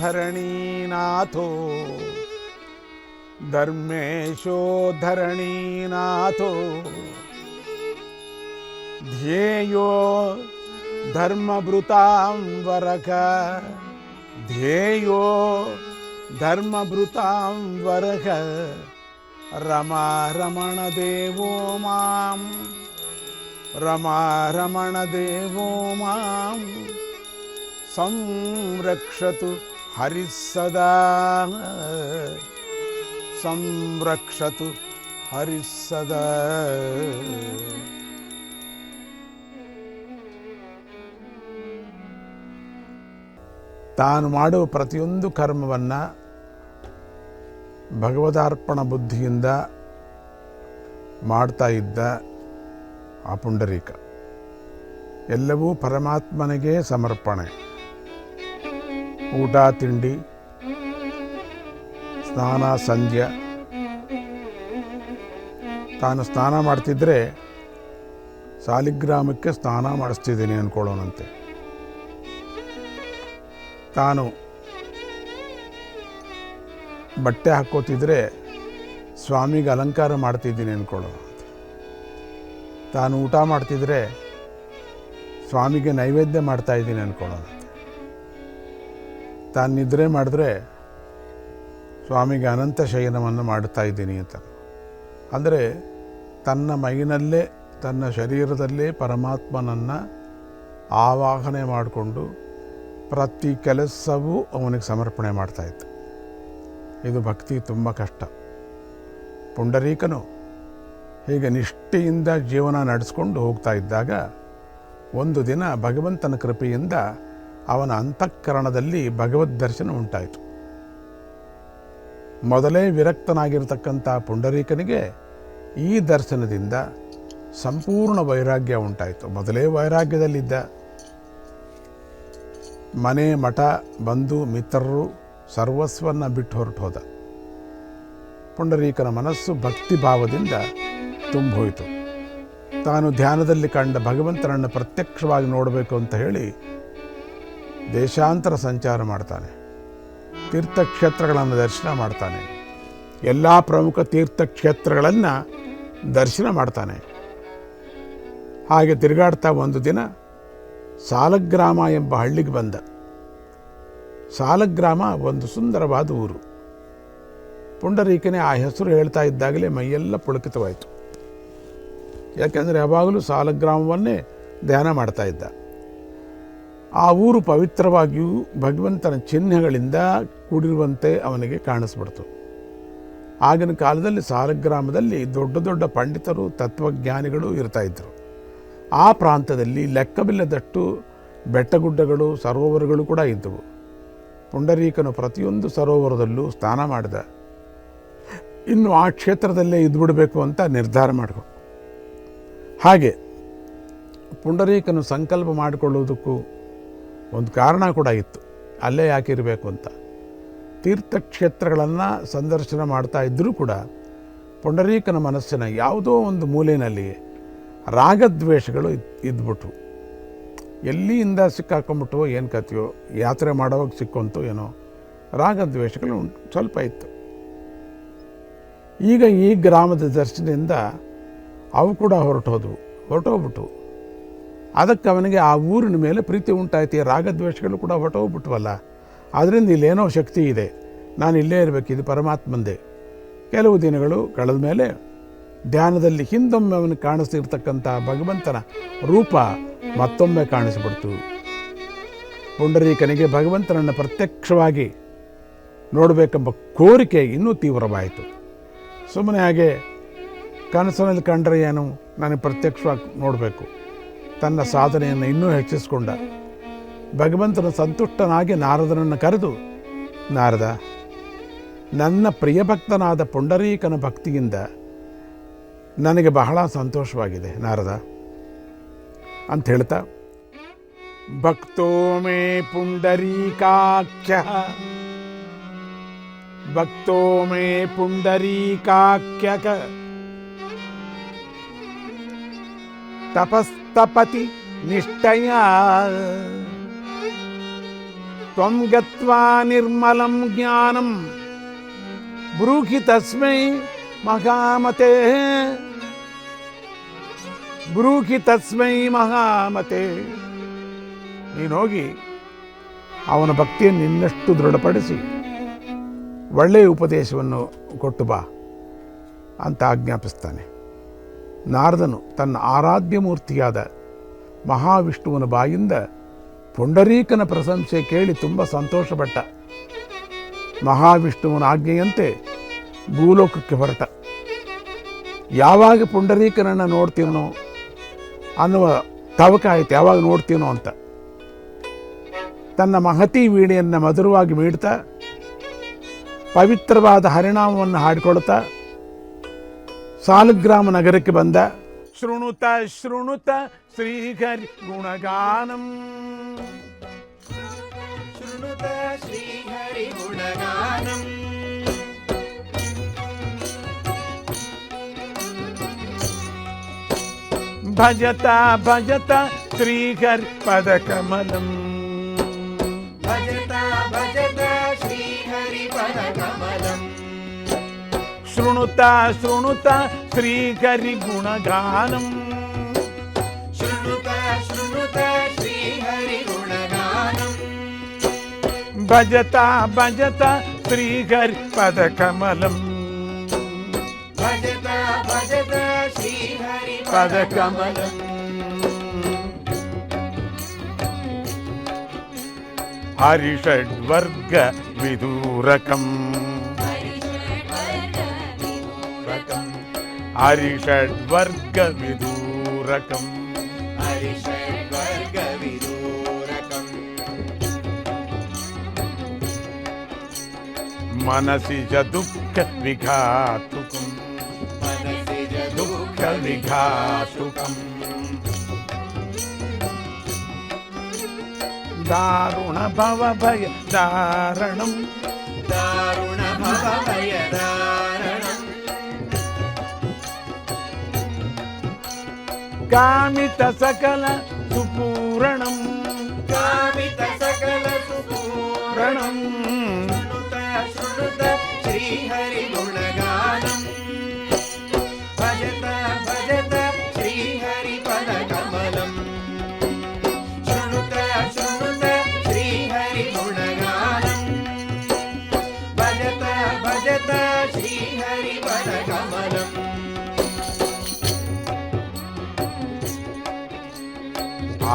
धरणीनाथो। धर्मेशो धरणीनाथो। ध्येयो धर्मभृतां वरक ध्येयो धर्मभृतां वरक रमारमण देवो माँ रमारमण देवो माँ ಸಂರಕ್ಷತು ಹರಿಃ ಸದಾ ಸಂರಕ್ಷತು ಹರಿಃ ಸದಾ ತಾನು ಮಾಡುವ ಪ್ರತಿಯೊಂದು ಕರ್ಮವನ್ನು ಭಗವದಾರ್ಪಣ ಬುದ್ಧಿಯಿಂದ ಮಾಡ್ತಾ ಇದ್ದ ಆ ಪುಂಡರೀಕ. ಎಲ್ಲವೂ ಪರಮಾತ್ಮನಿಗೆ ಸಮರ್ಪಣೆ. ಊಟ, ತಿಂಡಿ, ಸ್ನಾನ, ಸಂಜೆ. ತಾನು ಸ್ನಾನ ಮಾಡ್ತಿದ್ರೆ ಸಾಲಿಗ್ರಾಮಕ್ಕೆ ಸ್ನಾನ ಮಾಡಿಸ್ತಿದ್ದೀನಿ ಅಂದ್ಕೊಳ್ಳೋಣಂತೆ ತಾನು ಬಟ್ಟೆ ಹಾಕೋತಿದ್ರೆ ಸ್ವಾಮಿಗೆ ಅಲಂಕಾರ ಮಾಡ್ತಿದ್ದೀನಿ ಅಂದ್ಕೊಳ್ಳೋಣಂತೆ ತಾನು ಊಟ ಮಾಡ್ತಿದ್ರೆ ಸ್ವಾಮಿಗೆ ನೈವೇದ್ಯ ಮಾಡ್ತಾ ಇದ್ದೀನಿ ಅಂದ್ಕೊಳ್ಳೋಣಂತೆ ತಾನು ನಿದ್ರೆ ಮಾಡಿದ್ರೆ ಸ್ವಾಮಿಗೆ ಅನಂತ ಶಯನವನ್ನು ಮಾಡ್ತಾ ಇದ್ದೀನಿ ಅಂತ. ಅಂದರೆ ತನ್ನ ಮೈನಲ್ಲೇ, ತನ್ನ ಶರೀರದಲ್ಲೇ ಪರಮಾತ್ಮನನ್ನು ಆವಾಹನೆ ಮಾಡಿಕೊಂಡು ಪ್ರತಿ ಕೆಲಸವೂ ಅವನಿಗೆ ಸಮರ್ಪಣೆ ಮಾಡ್ತಾಯಿತ್ತು ಇದು ಭಕ್ತಿ ತುಂಬ ಕಷ್ಟ. ಪುಂಡರೀಕನು ಹೀಗೆ ನಿಷ್ಠೆಯಿಂದ ಜೀವನ ನಡೆಸ್ಕೊಂಡು ಹೋಗ್ತಾ ಇದ್ದಾಗ ಒಂದು ದಿನ ಭಗವಂತನ ಕೃಪೆಯಿಂದ ಅವನ ಅಂತಃಕರಣದಲ್ಲಿ ಭಗವದ್ ದರ್ಶನ ಉಂಟಾಯಿತು. ಮೊದಲೇ ವಿರಕ್ತನಾಗಿರತಕ್ಕಂಥ ಪುಂಡರೀಕನಿಗೆ ಈ ದರ್ಶನದಿಂದ ಸಂಪೂರ್ಣ ವೈರಾಗ್ಯ ಉಂಟಾಯಿತು. ಮೊದಲೇ ವೈರಾಗ್ಯದಲ್ಲಿದ್ದ ಮನೆ, ಮಠ, ಬಂಧು, ಮಿತ್ರರು ಸರ್ವಸ್ವನ್ನ ಬಿಟ್ಟು ಹೊರಟು ಹೋದ. ಪುಂಡರೀಕನ ಮನಸ್ಸು ಭಕ್ತಿ ಭಾವದಿಂದ ತುಂಬೋಯಿತು. ತಾನು ಧ್ಯಾನದಲ್ಲಿ ಕಂಡ ಭಗವಂತನನ್ನು ಪ್ರತ್ಯಕ್ಷವಾಗಿ ನೋಡಬೇಕು ಅಂತ ಹೇಳಿ ದೇಶಾಂತರ ಸಂಚಾರ ಮಾಡ್ತಾನೆ. ತೀರ್ಥಕ್ಷೇತ್ರಗಳನ್ನು ದರ್ಶನ ಮಾಡ್ತಾನೆ. ಎಲ್ಲ ಪ್ರಮುಖ ತೀರ್ಥಕ್ಷೇತ್ರಗಳನ್ನು ದರ್ಶನ ಮಾಡ್ತಾನೆ. ಹಾಗೆ ತಿರುಗಾಡ್ತಾ ಒಂದು ದಿನ ಸಾಲಗ್ರಾಮ ಎಂಬ ಹಳ್ಳಿಗೆ ಬಂದ. ಸಾಲಗ್ರಾಮ ಒಂದು ಸುಂದರವಾದ ಊರು. ಪುಂಡರೀಕನೇ ಆ ಹೆಸರು ಹೇಳ್ತಾ ಇದ್ದಾಗಲೇ ಮೈಯೆಲ್ಲ ಪುಳಕಿತವಾಯಿತು. ಯಾಕೆಂದರೆ ಯಾವಾಗಲೂ ಸಾಲಗ್ರಾಮವನ್ನೇ ಧ್ಯಾನ ಮಾಡ್ತಾ ಇದ್ದ. ಆ ಊರು ಪವಿತ್ರವಾಗಿಯೂ ಭಗವಂತನ ಚಿಹ್ನೆಗಳಿಂದ ಕೂಡಿರುವಂತೆ ಅವನಿಗೆ ಕಾಣಿಸ್ಬಿಡ್ತು. ಆಗಿನ ಕಾಲದಲ್ಲಿ ಸಾಲಗ್ರಾಮದಲ್ಲಿ ದೊಡ್ಡ ದೊಡ್ಡ ಪಂಡಿತರು, ತತ್ವಜ್ಞಾನಿಗಳು ಇರ್ತಾಯಿದ್ರು ಆ ಪ್ರಾಂತದಲ್ಲಿ ಲೆಕ್ಕವಿಲ್ಲದಷ್ಟು ಬೆಟ್ಟಗುಡ್ಡಗಳು, ಸರೋವರಗಳು ಕೂಡ ಇದ್ದವು. ಪುಂಡರೀಕನು ಪ್ರತಿಯೊಂದು ಸರೋವರದಲ್ಲೂ ಸ್ನಾನ ಮಾಡಿದ. ಇನ್ನು ಆ ಕ್ಷೇತ್ರದಲ್ಲೇ ಇದ್ಬಿಡಬೇಕು ಅಂತ ನಿರ್ಧಾರ ಮಾಡಿಕೊ ಹಾಗೆ ಪುಂಡರೀಕನು ಸಂಕಲ್ಪ ಮಾಡಿಕೊಳ್ಳುವುದಕ್ಕೂ ಒಂದು ಕಾರಣ ಕೂಡ ಇತ್ತು. ಅಲ್ಲೇ ಯಾಕಿರಬೇಕು ಅಂತ. ತೀರ್ಥಕ್ಷೇತ್ರಗಳನ್ನು ಸಂದರ್ಶನ ಮಾಡ್ತಾ ಇದ್ದರೂ ಕೂಡ ಪುಂಡರೀಕನ ಮನಸ್ಸಿನ ಯಾವುದೋ ಒಂದು ಮೂಲೆಯಲ್ಲಿ ರಾಗದ್ವೇಷಗಳು ಇದ್, ಇದ್ಬಿಟ್ವು. ಎಲ್ಲಿಂದ ಸಿಕ್ಕಾಕೊಂಬಿಟ್ಟು ಏನು ಕತ್ತಿಯೋ ಯಾತ್ರೆ ಮಾಡೋವಾಗ ಸಿಕ್ಕೊಂತು ಏನೋ ರಾಗದ್ವೇಷಗಳು ಉಂಟು ಸ್ವಲ್ಪ ಇತ್ತು. ಈಗ ಈ ಗ್ರಾಮದ ದರ್ಶನದಿಂದ ಅವು ಕೂಡ ಹೊರಟೋದವು ಹೊರಟೋಗ್ಬಿಟ್ಟು ಅದಕ್ಕೆ ಅವನಿಗೆ ಆ ಊರಿನ ಮೇಲೆ ಪ್ರೀತಿ ಉಂಟಾಯ್ತು. ರಾಗದ್ವೇಷಗಳು ಕೂಡ ಹೊಟ್ಟೋಗ್ಬಿಟ್ವಲ್ಲ ಅದರಿಂದ ಇಲ್ಲೇನೋ ಶಕ್ತಿ ಇದೆ. ನಾನು ಇಲ್ಲೇ ಇರಬೇಕು, ಇದು ಪರಮಾತ್ಮಂದೆ. ಕೆಲವು ದಿನಗಳು ಕಳೆದ ಮೇಲೆ ಧ್ಯಾನದಲ್ಲಿ ಹಿಂದೊಮ್ಮೆ ಅವನು ಕಾಣಿಸ್ತಿರ್ತಕ್ಕಂಥ ಭಗವಂತನ ರೂಪ ಮತ್ತೊಮ್ಮೆ ಕಾಣಿಸಿಬಿಡ್ತು. ಪುಂಡರೀಕನಿಗೆ ಭಗವಂತನನ್ನು ಪ್ರತ್ಯಕ್ಷವಾಗಿ ನೋಡಬೇಕೆಂಬ ಕೋರಿಕೆ ಇನ್ನೂ ತೀವ್ರವಾಯಿತು. ಸುಮ್ಮನೆ ಹಾಗೆ ಕನಸಿನಲ್ಲಿ ಕಂಡ್ರೆ ಏನು? ನನಗೆ ಪ್ರತ್ಯಕ್ಷವಾಗಿ ನೋಡಬೇಕು. ತನ್ನ ಸಾಧನೆಯನ್ನು ಇನ್ನೂ ಹೆಚ್ಚಿಸಿಕೊಂಡ. ಭಗವಂತನ ಸಂತುಷ್ಟನಾಗಿ ನಾರದನನ್ನು ಕರೆದು, ನಾರದ, ನನ್ನ ಪ್ರಿಯಭಕ್ತನಾದ ಪುಂಡರೀಕನ ಭಕ್ತಿಯಿಂದ ನನಗೆ ಬಹಳ ಸಂತೋಷವಾಗಿದೆ, ನಾರದ. ಅಂತ ಹೇಳ್ತಾ, ಭಕ್ತೋ ಮೇ ಪುಂಡರೀಕಾಖ್ಯ, ಭಕ್ತೋ ಮೇ ಪುಂಡರೀಕಾಖ್ಯಕ ತಪಸ್ತಪತಿ ನಿಷ್ಠಯ. ತ್ವಂ ಗತ್ವಾ ನಿರ್ಮಲಂ ಜ್ಞಾನಂ. ಬ್ರೂಹಿ ತಸ್ಮೈ ಮಹಾಮತೆ. ಬ್ರೂಹಿ ತಸ್ಮೈ ಮಹಾಮತೆ. ನೀನೋಗಿ ಅವನ ಭಕ್ತಿಯನ್ನು ಇನ್ನಷ್ಟು ದೃಢಪಡಿಸಿ ಒಳ್ಳೆಯ ಉಪದೇಶವನ್ನು ಕೊಟ್ಟು ಬಾ ಅಂತ ಆಜ್ಞಾಪಿಸ್ತಾನೆ. ನಾರದನು ತನ್ನ ಆರಾಧ್ಯ ಮೂರ್ತಿಯಾದ ಮಹಾವಿಷ್ಣುವನ ಬಾಯಿಂದ ಪುಂಡರೀಕನ ಪ್ರಶಂಸೆ ಕೇಳಿ ತುಂಬ ಸಂತೋಷಪಟ್ಟ. ಮಹಾವಿಷ್ಣುವನ ಆಜ್ಞೆಯಂತೆ ಭೂಲೋಕಕ್ಕೆ ಹೊರಟ. ಯಾವಾಗ ಪುಂಡರೀಕನನ್ನು ನೋಡ್ತೀನೋ ಅನ್ನುವ ತವಕ ಆಯಿತು ಯಾವಾಗ ನೋಡ್ತೀನೋ ಅಂತ. ತನ್ನ ಮಹತಿ ವೀಣೆಯನ್ನು ಮಧುರವಾಗಿ ಮೀಡ್ತಾ ಪವಿತ್ರವಾದ ಹರಿಣಾಮವನ್ನು ಹಾಡಿಕೊಳ್ತಾ சாலுக்கிராம நகருக்கு வந்த ஸ்ருணுத ஸ்ருணுத ஸ்ரீஹர் குணகானம். ஸ்ருணுத ஸ்ரீஹரி குணகானம். भजता भजत श्रीहर पदकमलम् भजता भज శృణుత శృణుత శ్రీహరి గుణగానం శృణుత శృణుత శ్రీహరి గుణగానం భజత భజత శ్రీహరి పదకమలం భజత భజత శ్రీహరి పదకమలం हरिषड्वर्गविदूरकम् हरिषड्वर्गविदूरकम् हरिषड्वर्गविदूरकम् मनसि च दुःखविघातुकम् मनसि च दुःखविघातुकम् दारुणभवभयदारणम् दारुणभवभयदा కామిత సకల సుపూరణం. కామిత సకల సుపూరణం. శ్రీహరి గుణగా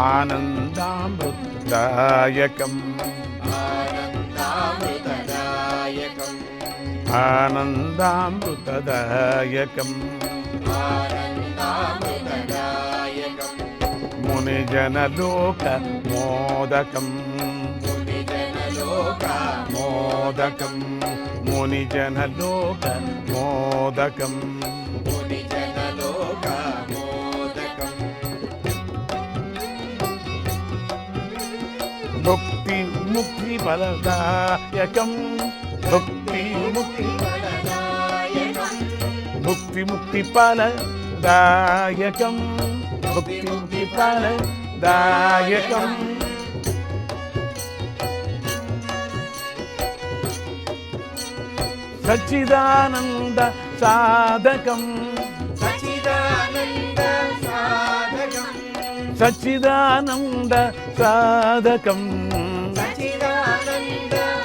आनन्दामृतदायकम् आनन्दामृतदायकम् आनन्दामृतदायकम् मुनिजनलोकमोदकम् मोदकम् मुनिजनलोकमोदकम् मुनिजनलोकम् முக்தி முக்தி பலதாயகம். முக்தி முக்தி முக்தி முக்தி பலதாயகம். முக்தி முக்தி பலதாயகம். சச்சிதானந்த சாதகம். சச்சிதானந்த சாதகம். சச்சிதானந்த சாதகம்.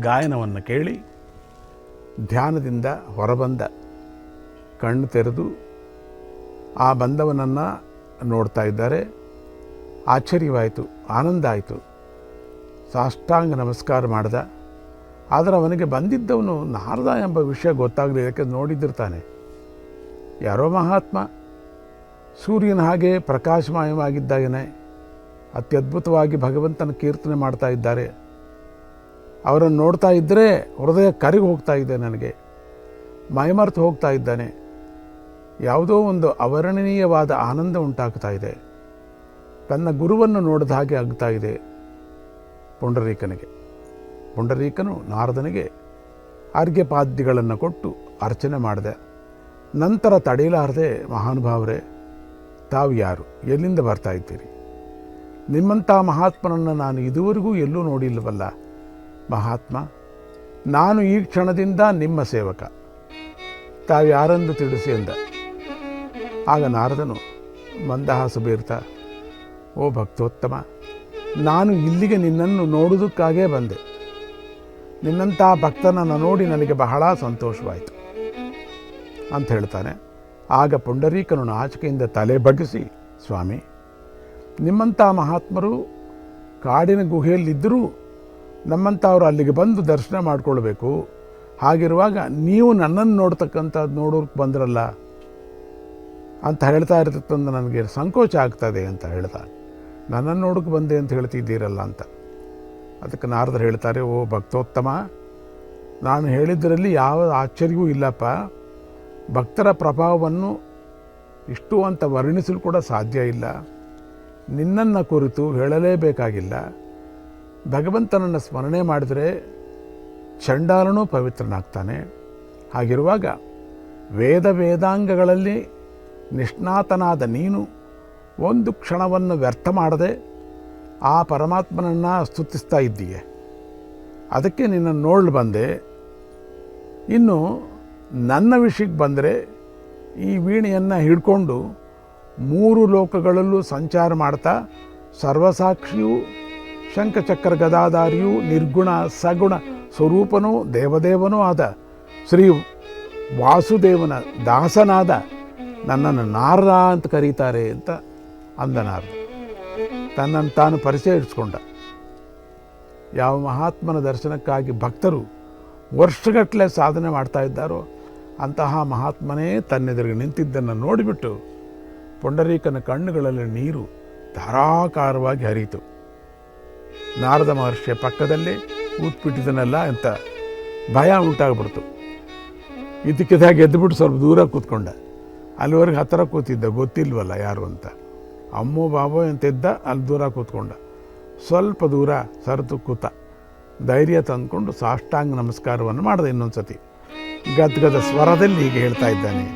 ಗಾಯನವನ್ನು ಕೇಳಿ ಧ್ಯಾನದಿಂದ ಹೊರಬಂದ ಕಣ್ಣು ತೆರೆದು ಆ ಬಂದವನನ್ನು ನೋಡ್ತಾ ಇದ್ದಾರೆ. ಆಶ್ಚರ್ಯವಾಯಿತು ಆನಂದ ಆಯಿತು ಸಾಷ್ಟಾಂಗ ನಮಸ್ಕಾರ ಮಾಡಿದ. ಆದರೆ ಅವನಿಗೆ ಬಂದಿದ್ದವನು ನಾರದ ಎಂಬ ವಿಷಯ ಗೊತ್ತಾಗಲಿ ಯಾಕೆ ನೋಡಿದ್ದಿರ್ತಾನೆ. ಯಾರೋ ಮಹಾತ್ಮ, ಸೂರ್ಯನ ಹಾಗೆ ಪ್ರಕಾಶಮಯವಾಗಿದ್ದಾಗನೇ, ಅತ್ಯದ್ಭುತವಾಗಿ ಭಗವಂತನ ಕೀರ್ತನೆ ಮಾಡ್ತಾ ಇದ್ದಾರೆ. ಅವರನ್ನು ನೋಡ್ತಾ ಇದ್ದರೆ ಹೃದಯ ಕರಿಗೆ ಹೋಗ್ತಾ ಇದೆ ನನಗೆ. ಮೈಮರ್ತು ಹೋಗ್ತಾ ಇದ್ದಾನೆ. ಯಾವುದೋ ಒಂದು ಅವರ್ಣನೀಯವಾದ ಆನಂದ ಉಂಟಾಗ್ತಾ ಇದೆ. ತನ್ನ ಗುರುವನ್ನು ನೋಡಿದ ಹಾಗೆ ಆಗ್ತಾ ಇದೆ ಪುಂಡರೀಕನಿಗೆ. ಪುಂಡರೀಕನು ನಾರದನಿಗೆ ಅರ್ಘ್ಯಪಾದ್ಯಗಳನ್ನು ಕೊಟ್ಟು ಅರ್ಚನೆ ಮಾಡಿದೆ. ನಂತರ ತಡೆಯಲಾರದೆ, ಮಹಾನುಭಾವರೇ, ತಾವು ಯಾರು? ಎಲ್ಲಿಂದ ಬರ್ತಾ ಇದ್ದೀರಿ? ನಿಮ್ಮಂಥ ಮಹಾತ್ಮನನ್ನು ನಾನು ಇದುವರೆಗೂ ಎಲ್ಲೂ ನೋಡಿಲ್ಲವಲ್ಲ. ಮಹಾತ್ಮ, ನಾನು ಈ ಕ್ಷಣದಿಂದ ನಿಮ್ಮ ಸೇವಕ. ತಾವು ಯಾರೆಂದು ತಿಳಿಸಿ ಎಂದ ಆಗ ನಾರದನು ಮಂದಹಾಸ ಬೀರ್ತಾ, ಓ ಭಕ್ತೋತ್ತಮ, ನಾನು ಇಲ್ಲಿಗೆ ನಿನ್ನನ್ನು ನೋಡುವುದಕ್ಕಾಗೇ ಬಂದೆ. ನಿನ್ನಂಥ ಭಕ್ತನನ್ನು ನೋಡಿ ನನಗೆ ಬಹಳ ಸಂತೋಷವಾಯಿತು ಅಂತ ಹೇಳ್ತಾನೆ. ಆಗ ಪುಂಡರೀಕನು ನಾಚಿಕೆಯಿಂದ ತಲೆ ಬಗ್ಗಿಸಿ, ಸ್ವಾಮಿ ನಿಮ್ಮಂಥ ಮಹಾತ್ಮರು ಕಾಡಿನ ಗುಹೆಯಲ್ಲಿದ್ದರೂ ನಮ್ಮಂಥವ್ರು ಅಲ್ಲಿಗೆ ಬಂದು ದರ್ಶನ ಮಾಡಿಕೊಳ್ಬೇಕು. ಹಾಗಿರುವಾಗ ನೀವು ನನ್ನನ್ನು ನೋಡ್ತಕ್ಕಂಥದ್ದು ನೋಡೋಕೆ ಬಂದ್ರಲ್ಲ ಅಂತ ಹೇಳ್ತಾ ಇರ್ತಕ್ಕಂಥ ನನಗೆ ಸಂಕೋಚ ಆಗ್ತದೆ ಅಂತ ಹೇಳ್ದ ನನ್ನನ್ನು ನೋಡೋಕೆ ಬಂದೆ ಅಂತ ಹೇಳ್ತಿದ್ದೀರಲ್ಲ ಅಂತ. ಅದಕ್ಕೆ ನಾರದರು ಹೇಳ್ತಾರೆ, ಓ ಭಕ್ತೋತ್ತಮ, ನಾನು ಹೇಳಿದ್ದರಲ್ಲಿ ಯಾವ ಆಶ್ಚರ್ಯವೂ ಇಲ್ಲಪ್ಪ. ಭಕ್ತರ ಪ್ರಭಾವವನ್ನು ಇಷ್ಟು ಅಂತ ವರ್ಣಿಸಲು ಕೂಡ ಸಾಧ್ಯ ಇಲ್ಲ. ನಿನ್ನನ್ನು ಕುರಿತು ಹೇಳಲೇಬೇಕಾಗಿಲ್ಲ. ಭಗವಂತನನ್ನು ಸ್ಮರಣೆ ಮಾಡಿದರೆ ಚಂಡಾಲನೂ ಪವಿತ್ರನಾಗ್ತಾನೆ. ಹಾಗಿರುವಾಗ ವೇದ ವೇದಾಂಗಗಳಲ್ಲಿ ನಿಷ್ಣಾತನಾದ ನೀನು ಒಂದು ಕ್ಷಣವನ್ನು ವ್ಯರ್ಥ ಮಾಡದೆ ಆ ಪರಮಾತ್ಮನನ್ನು ಸ್ತುತಿಸ್ತಾ ಇದ್ದೀಯೆ. ಅದಕ್ಕೆ ನಿನ್ನನ್ನು ನೋಡಲು ಬಂದೆ. ಇನ್ನು ನನ್ನ ವಿಷಯಕ್ಕೆ ಬಂದರೆ ಈ ವೀಣೆಯನ್ನು ಹಿಡ್ಕೊಂಡು ಮೂರು ಲೋಕಗಳಲ್ಲೂ ಸಂಚಾರ ಮಾಡ್ತಾ ಸರ್ವಸಾಕ್ಷಿಯೂ ಶಂಖಚಕ್ರ ಗದಾಧಾರಿಯೂ ನಿರ್ಗುಣ ಸಗುಣ ಸ್ವರೂಪನೂ ದೇವದೇವನೂ ಆದ. ಶ್ರೀ ವಾಸುದೇವನ ದಾಸನಾದ ನನ್ನನ್ನು ನಾರದ ಅಂತ ಕರೀತಾರೆ ಅಂತ ಅಂದ ನಾರದ ತನ್ನನ್ನು ತಾನು ಪರಿಚಯ ಇಡಿಸ್ಕೊಂಡ. ಯಾವ ಮಹಾತ್ಮನ ದರ್ಶನಕ್ಕಾಗಿ ಭಕ್ತರು ವರ್ಷಗಟ್ಟಲೆ ಸಾಧನೆ ಮಾಡ್ತಾ ಇದ್ದಾರೋ ಅಂತಹ ಮಹಾತ್ಮನೇ ತನ್ನೆದುರಿಗೆ ನಿಂತಿದ್ದನ್ನು ನೋಡಿಬಿಟ್ಟು ಪುಂಡರೀಕನ ಕಣ್ಣುಗಳಲ್ಲಿ ನೀರು ಧಾರಾಕಾರವಾಗಿ ಹರಿಯಿತು. ನಾರದ ಮಹರ್ಷಿಯ ಪಕ್ಕದಲ್ಲೇ ಕೂತ್ಬಿಟ್ಟಿದ್ದನಲ್ಲ ಅಂತ ಭಯ ಉಂಟಾಗ್ಬಿಡ್ತು. ಇದಕ್ಕಿದಾಗ ಎದ್ದುಬಿಟ್ಟು ಸ್ವಲ್ಪ ದೂರ ಕೂತ್ಕೊಂಡ. ಅಲ್ಲಿವರೆಗೆ ಹತ್ತಿರ ಕೂತಿದ್ದ, ಗೊತ್ತಿಲ್ವಲ್ಲ ಯಾರು ಅಂತ. ಅಮ್ಮೋ ಬಾಬೋ ಅಂತ ಇದ್ದ, ಅಲ್ಲಿ ದೂರ ಕೂತ್ಕೊಂಡ. ಸ್ವಲ್ಪ ದೂರ ಸರತು ಕೂತ. ಧೈರ್ಯ ತಂದ್ಕೊಂಡು ಸಾಷ್ಟಾಂಗ ನಮಸ್ಕಾರವನ್ನು ಮಾಡಿದೆ ಇನ್ನೊಂದು ಸತಿ ಗದ್ಗದ ಸ್ವರದಲ್ಲಿ ಹೀಗೆ ಹೇಳ್ತಾ ಇದ್ದಾನೆ.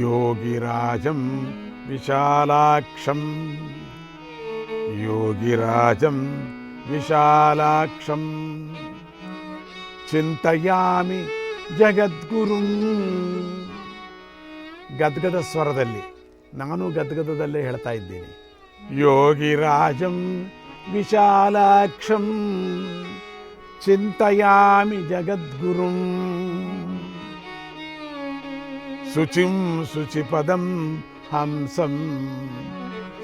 ಯೋಗಿರಾಜಂ ವಿಶಾಲಾಕ್ಷಂ. ಯೋಗಿರಾಜಂ ವಿಶಾಲಾಕ್ಷಂ ಚಿಂತಯಾಮಿ ಜಗದ್ಗುರುಂ ಗದ್ಗದ ಸ್ವರದಲ್ಲಿ ನಾನು ಗದ್ಗದಲ್ಲೇ ಹೇಳ್ತಾ ಇದ್ದೀನಿ। ಯೋಗಿರಾಜಂ ವಿಶಾಲಾಕ್ಷಂ ಚಿಂತಯಾಮಿ ಜಗದ್ಗುರುಂ ಶುಚಿಂ ಶುಚಿಪದಂ హంసం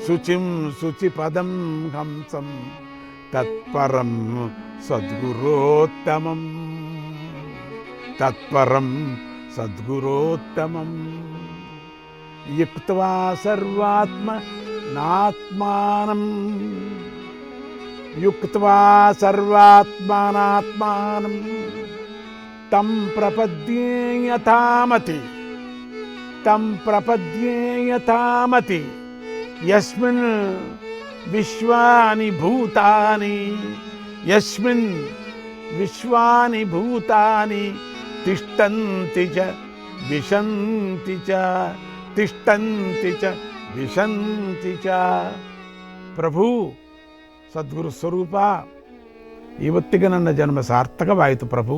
శుచిం శుచిపదం హంసం తత్పరం సద్గురోత్తమం తత్పరం సద్గురోత్తమం యుక్వా సర్వాత్మ నాత్మానం యుక్వా సర్వాత్మానాత్మానం తం ప్రపద్యే యథామతి తం ప్రపద్యేయతామతి యస్మిన్ విశ్వాని భూతాని యస్మిన్ విశ్వాని భూతాని తిష్టంతి చ విశంతి చ తిష్టంతి చ విశంతి చ ప్రభు ಸದ್ಗುರು ಸ್ವರೂಪ ಇವತ್ತಿಗೆ ನನ್ನ ಜನ್ಮ ಸಾರ್ಥಕವಾಯಿತು ప్రభు.